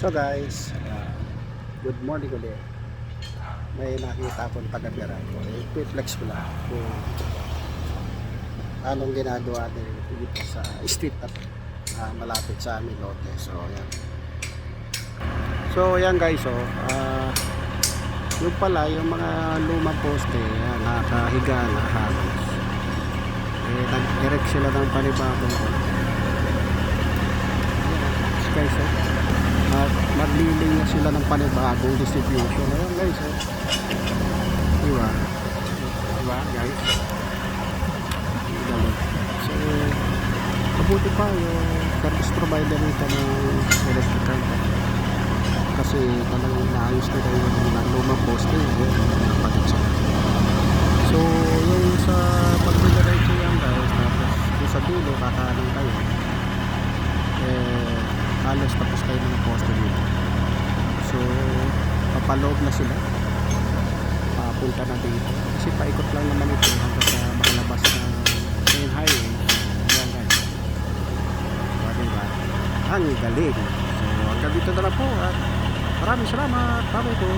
So guys, uh, good morning ulit. May nakita akong taga-bira ko. Eh, flex ko lang kung anong ginagawa din dito sa street at ah, malapit sa aming lote. So, yan. So, yan guys, oh. ah, yung pala, yung mga lumang poste, yan, nakahiga na halos. Eh, nag-erect sila ng panibagong. Yan, guys, oh. Magliling na sila ng panibagong distribution. Ayan guys, oh. Diba? Diba, guys? Galing. So, mabuti pa yung service provider nito ng electrical. Kasi talagang naayos nila yung mga lumang poste. Yun, napatid sila. So, yung sa pagdidiretso yan guys, tapos yung sa dulo, kakanan kayo. Eh, halos tapos kayo ng poste. So, papaloob na sila. Papunta na dito. Kasi paikot lang naman ito hanggang sa makalabas na main highway. Yan guys. Diba, diba? Ang galing. So, hanggang dito na lang po at maraming salamat. Bye-bye po.